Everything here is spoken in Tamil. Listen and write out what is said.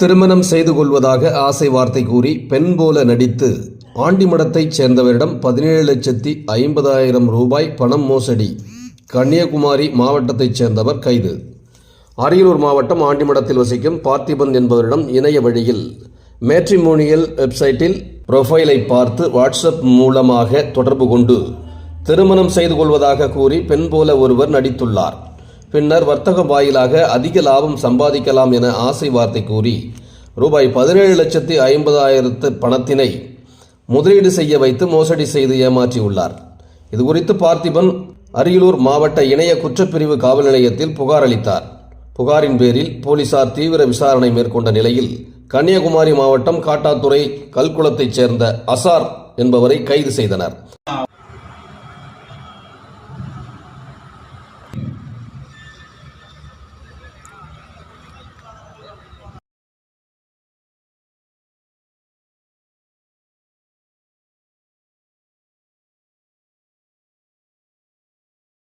திருமணம் செய்து கொள்வதாக ஆசை வார்த்தை கூறி பெண் போல நடித்து ஆண்டிமடத்தைச் சேர்ந்தவரிடம் பதினேழு லட்சத்தி ஐம்பதாயிரம் ரூபாய் பணம் மோசடி. கன்னியாகுமரி மாவட்டத்தைச் சேர்ந்தவர் கைது. அரியலூர் மாவட்டம் ஆண்டிமடத்தில் வசிக்கும் பார்த்திபன் என்பவரிடம் இணைய வழியில் மேட்ரிமோனியல் வெப்சைட்டில் ப்ரொஃபைலை பார்த்து வாட்ஸ்அப் மூலமாக தொடர்பு கொண்டு திருமணம் செய்து கொள்வதாக கூறி பெண் போல ஒருவர் நடித்துள்ளார். பின்னர் வர்த்தக வாயிலாக அதிக லாபம் சம்பாதிக்கலாம் என ஆசை வார்த்தை கூறி ரூபாய் பதினேழு லட்சத்தி ஐம்பதாயிரத்து பணத்தினை முதலீடு செய்ய வைத்து மோசடி செய்து ஏமாற்றியுள்ளார். இதுகுறித்து பார்த்திபன் அரியலூர் மாவட்ட இணைய குற்றப்பிரிவு காவல் நிலையத்தில் புகார் அளித்தார். புகாரின் பேரில் போலீசார் தீவிர விசாரணை மேற்கொண்ட நிலையில் கன்னியாகுமரி மாவட்டம் காட்டாத்துறை கல்குளத்தைச் சேர்ந்த அசார் என்பவரை கைது செய்தனர்.